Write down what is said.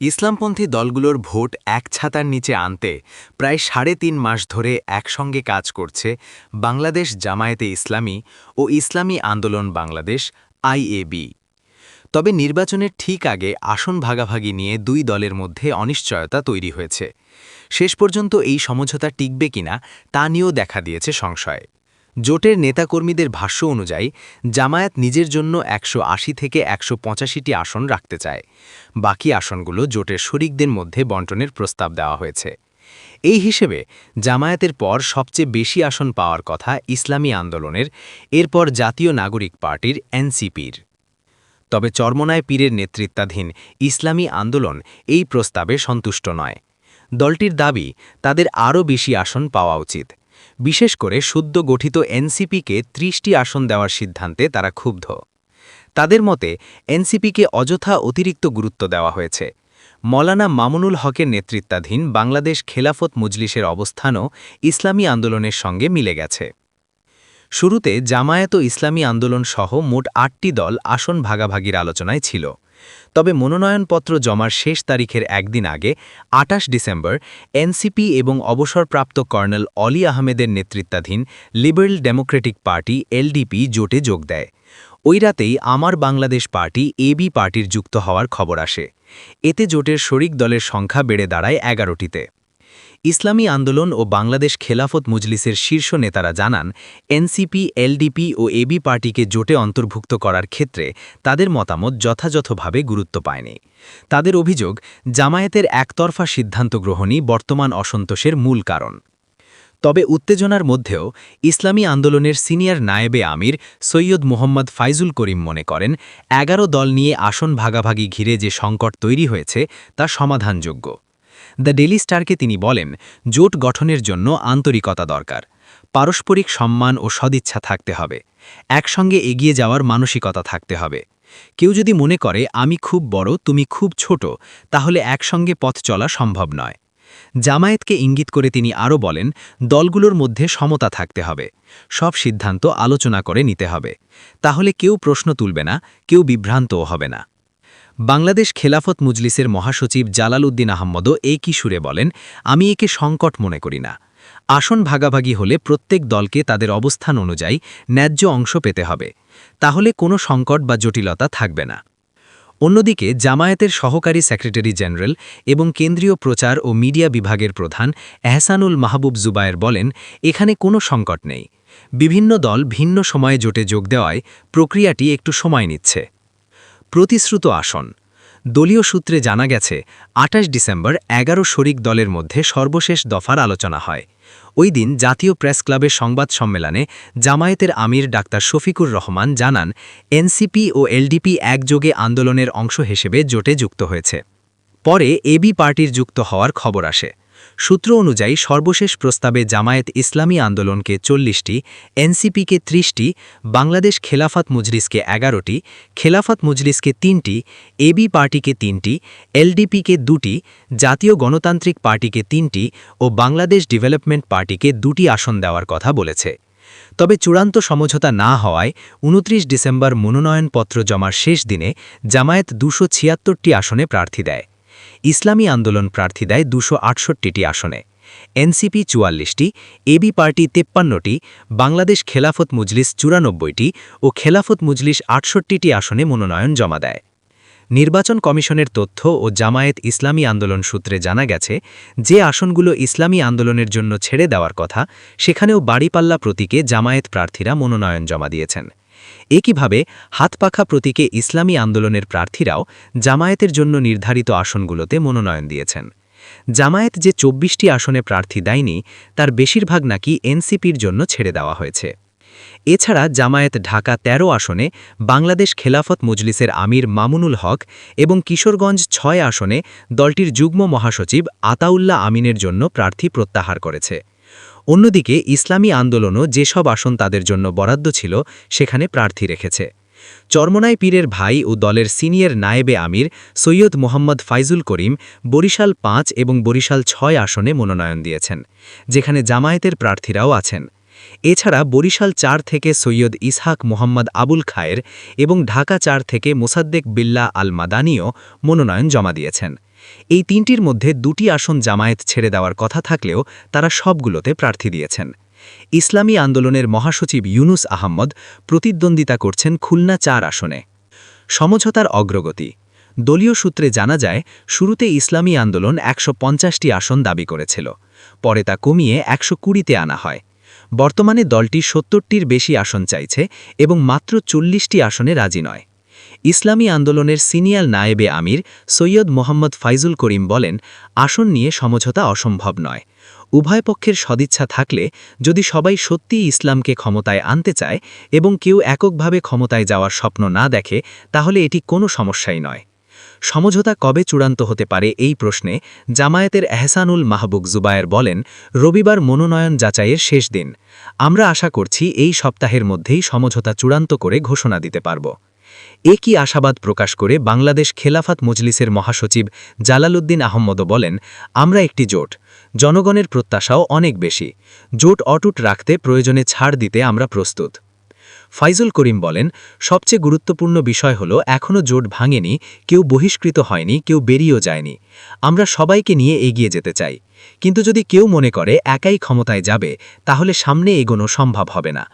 ইসলামপন্থী দলগুলোর ভোট এক ছাতার নিচে আনতে প্রায় সাড়ে তিন মাস ধরে একসঙ্গে কাজ করছে বাংলাদেশ জামায়াতে ইসলামী ও ইসলামী আন্দোলন বাংলাদেশ আইএবি তবে নির্বাচনের ঠিক আগে আসন ভাগাভাগি নিয়ে দুই দলের মধ্যে অনিশ্চয়তা তৈরি হয়েছে। শেষ পর্যন্ত এই সমঝোতা টিকবে কিনা তা নিয়েও দেখা দিয়েছে সংশয়। জোটের নেতাকর্মীদের ভাষ্য অনুযায়ী, জামায়াত নিজের জন্য একশো আশি থেকে একশো পঁচাশিটি আসন রাখতে চায়। বাকি আসনগুলো জোটের শরিকদের মধ্যে বন্টনের প্রস্তাব দেওয়া হয়েছে। এই হিসেবে জামায়াতের পর সবচেয়ে বেশি আসন পাওয়ার কথা ইসলামী আন্দোলনের, এরপর জাতীয় নাগরিক পার্টির এনসিপির। তবে চরমনায় পীরের নেতৃত্বাধীন ইসলামী আন্দোলন এই প্রস্তাবে সন্তুষ্ট নয়। দলটির দাবি, তাদের আরও বেশি আসন পাওয়া উচিত। বিশেষ করে শুদ্ধ গঠিত এনসিপিকে ত্রিশটি আসন দেওয়ার সিদ্ধান্তে তারা ক্ষুব্ধ। তাদের মতে, এনসিপিকে অযথা অতিরিক্ত গুরুত্ব দেওয়া হয়েছে। মলানা মামুনুল হকের নেতৃত্বাধীন বাংলাদেশ খেলাফত মজলিসের অবস্থানও ইসলামী আন্দোলনের সঙ্গে মিলে গেছে। শুরুতে জামায়াত ও ইসলামী আন্দোলন সহ মোট আটটি দল আসন ভাগাভাগির আলোচনায় ছিল। তবে মনোনয়নপত্র জমার শেষ তারিখের একদিন আগে, আটাশ ডিসেম্বর, এনসিপি এবং অবসরপ্রাপ্ত কর্নেল অলি আহমেদের নেতৃত্বাধীন লিবারেল ডেমোক্রেটিক পার্টি এলডিপি জোটে যোগ দেয়। ওই রাতেই আমার বাংলাদেশ পার্টি এবি পার্টির যুক্ত হওয়ার খবর আসে। এতে জোটের শরিক দলের সংখ্যা বেড়ে দাঁড়ায় এগারোটিতে। ইসলামী আন্দোলন ও বাংলাদেশ খেলাফত মজলিসের শীর্ষ নেতারা জানান, এনসিপি, এলডিপি ও এবি পার্টিকে জোটে অন্তর্ভুক্ত করার ক্ষেত্রে তাদের মতামত যথাযথভাবে গুরুত্ব পায়নি। তাদের অভিযোগ, জামায়াতের একতরফা সিদ্ধান্ত গ্রহণই বর্তমান অসন্তোষের মূল কারণ। তবে উত্তেজনার মধ্যেও ইসলামী আন্দোলনের সিনিয়র নায়েবে আমির সৈয়দ মোহাম্মদ ফাইজুল করিম মনে করেন, এগারো দল নিয়ে আসন ভাগাভাগি ঘিরে যে সংকট তৈরি হয়েছে তা সমাধানযোগ্য। দ্য ডেলি স্টারকে তিনি বলেন, জোট গঠনের জন্য আন্তরিকতা দরকার। পারস্পরিক সম্মান ও সদিচ্ছা থাকতে হবে। একসঙ্গে এগিয়ে যাওয়ার মানসিকতা থাকতে হবে। কেউ যদি মনে করে, আমি খুব বড়, তুমি খুব ছোট, তাহলে একসঙ্গে পথ চলা সম্ভব নয়। জামায়াতকে ইঙ্গিত করে তিনি আরও বলেন, দলগুলোর মধ্যে সমতা থাকতে হবে। সব সিদ্ধান্ত আলোচনা করে নিতে হবে। তাহলে কেউ প্রশ্ন তুলবে না, কেউ বিভ্রান্তও হবে না। বাংলাদেশ খেলাফত মুজলিসের মহাসচিব জালাল উদ্দিন আহম্মদও একই সুরে বলেন, আমি একে সংকট মনে করি না। আসন ভাগাভাগি হলে প্রত্যেক দলকে তাদের অবস্থান অনুযায়ী ন্যায্য অংশ পেতে হবে। তাহলে কোনো সংকট বা জটিলতা থাকবে না। অন্যদিকে জামায়াতের সহকারী সেক্রেটারি জেনারেল এবং কেন্দ্রীয় প্রচার ও মিডিয়া বিভাগের প্রধান এহসানুল মাহবুব জুবায়ের বলেন, এখানে কোনো সংকট নেই। বিভিন্ন দল ভিন্ন সময়ে জোটে যোগ দেওয়ায় প্রক্রিয়াটি একটু সময় নিচ্ছে। প্রতিশ্রুত আসন। দলীয় সূত্রে জানা গেছে আটাশ ডিসেম্বর এগারো শরিক দলের মধ্যে সর্বশেষ দফার আলোচনা হয়। ওই দিন জাতীয় প্রেস ক্লাবের সংবাদ সম্মেলনে জামায়াতের আমির ডাক্তার শফিকুর রহমান জানান, এনসিপি ও এলডিপি একযোগে আন্দোলনের অংশ হিসেবে জোটে যুক্ত হয়েছে। পরে এবি পার্টির যুক্ত হওয়ার খবর আসে। সূত্র অনুযায়ী সর্বশেষ প্রস্তাবে জামায়াত ইসলামী আন্দোলনকে চল্লিশটি, এনসিপিকে ত্রিশটি, বাংলাদেশ খেলাফত মুজলিসকে এগারোটি, খেলাফত মুজলিসকে তিনটি, এবি পার্টিকে তিনটি, এলডিপিকে দুটি, জাতীয় গণতান্ত্রিক পার্টিকে তিনটি ও বাংলাদেশ ডেভেলপমেন্ট পার্টিকে দুটি আসন দেওয়ার কথা বলেছে। তবে চূড়ান্ত সমঝোতা না হওয়ায় উনত্রিশ ডিসেম্বর মনোনয়নপত্র জমার শেষ দিনে জামায়াত দুশো ছিয়াত্তরটি আসনে প্রার্থী দেয়। ইসলামী আন্দোলন প্রার্থী দেয় দুশো আটষট্টিটি আসনে। এনসিপি চুয়াল্লিশটি, এবি পার্টি তেপ্পান্নটি, বাংলাদেশ খেলাফত মুজলিস চুরানব্বইটি ও খেলাফত মুজলিস আটষট্টিটি আসনে মনোনয়ন জমা দেয়। নির্বাচন কমিশনের তথ্য ও জামায়াত ইসলামী আন্দোলন সূত্রে জানা গেছে, যে আসনগুলো ইসলামী আন্দোলনের জন্য ছেড়ে দেওয়ার কথা, সেখানেও বাড়িপাল্লা প্রতীকে জামায়াত প্রার্থীরা মনোনয়ন জমা দিয়েছেন। একইভাবে হাতপাখা প্রতীকে ইসলামী আন্দোলনের প্রার্থীরাও জামায়াতের জন্য নির্ধারিত আসনগুলোতে মনোনয়ন দিয়েছেন। জামায়াত যে চব্বিশটি আসনে প্রার্থী দেয়নি, তার বেশিরভাগ নাকি এনসিপির জন্য ছেড়ে দেওয়া হয়েছে। এছাড়া জামায়াত ঢাকা ১৩ আসনে, বাংলাদেশ খেলাফত মজলিসের আমির মামুনুল হক এবং কিশোরগঞ্জ ছয় আসনে দলটির যুগ্ম মহাসচিব আতাউল্লাহ আমিনের জন্য প্রার্থী প্রত্যাহার করেছে। অন্যদিকে ইসলামী আন্দোলনও যেসব আসন তাদের জন্য বরাদ্দ ছিল, সেখানে প্রার্থী রেখেছে। চরমনাই পীরের ভাই ও দলের সিনিয়র নায়েবে আমির সৈয়দ মোহাম্মদ ফাইজুল করিম বরিশাল পাঁচ এবং বরিশাল ছয় আসনে মনোনয়ন দিয়েছেন, যেখানে জামায়াতের প্রার্থীরাও আছেন। এছাড়া বরিশাল চার থেকে সৈয়দ ইসহাক মোহাম্মদ আবুল খায়ের এবং ঢাকা চার থেকে মোসাদ্দেক বিল্লা আল মাদানিও মনোনয়ন জমা দিয়েছেন। এই তিনটির মধ্যে দুটি আসন জামায়াত ছেড়ে দেওয়ার কথা থাকলেও তারা সবগুলোতে প্রার্থী দিয়েছেন। ইসলামী আন্দোলনের মহাসচিব ইউনুস আহম্মদ প্রতিদ্বন্দ্বিতা করছেন খুলনা চার আসনে। সমঝোতার অগ্রগতি। দলীয় সূত্রে জানা যায়, শুরুতে ইসলামী আন্দোলন একশো আসন দাবি করেছিল। পরে তা কমিয়ে একশো কুড়িতে আনা হয়। বর্তমানে দলটি সত্তরটির বেশি আসন চাইছে এবং মাত্র চল্লিশটি আসনে রাজি নয়। ইসলামী আন্দোলনের সিনিয়র নায়েবে আমির সৈয়দ মোহাম্মদ ফাইজুল করিম বলেন, আসন নিয়ে সমঝোতা অসম্ভব নয়। উভয় পক্ষের সদিচ্ছা থাকলে যদি সবাই সত্যিই ইসলামকে ক্ষমতায় আনতে চায় এবং কেউ এককভাবে ক্ষমতায় যাওয়ার স্বপ্ন না দেখে, তাহলে এটি কোনো সমস্যাই নয়। সমঝোতা কবে চূড়ান্ত হতে পারে এই প্রশ্নে জামায়াতের এহসানুল মাহবুব জুবায়ের বলেন, রবিবার মনোনয়ন যাচাইয়ের শেষ দিন। আমরা আশা করছি এই সপ্তাহের মধ্যেই সমঝোতা চূড়ান্ত করে ঘোষণা দিতে পারব। একই আশাবাদ প্রকাশ করে বাংলাদেশ খেলাফাত মজলিসের মহাসচিব জালালউদ্দিন আহম্মদও বলেন, আমরা একটি জোট। জনগণের প্রত্যাশাও অনেক বেশি। জোট অটুট রাখতে প্রয়োজনে ছাড় দিতে আমরা প্রস্তুত। ফাইজুল করিম বলেন, সবচেয়ে গুরুত্বপূর্ণ বিষয় হল এখনও জোট ভাঙেনি, কেউ বহিষ্কৃত হয়নি, কেউ বেরিয়েও যায়নি। আমরা সবাইকে নিয়ে এগিয়ে যেতে চাই। কিন্তু যদি কেউ মনে করে, একাই ক্ষমতায় যাবে, তাহলে সামনে এগোনো সম্ভব হবে না।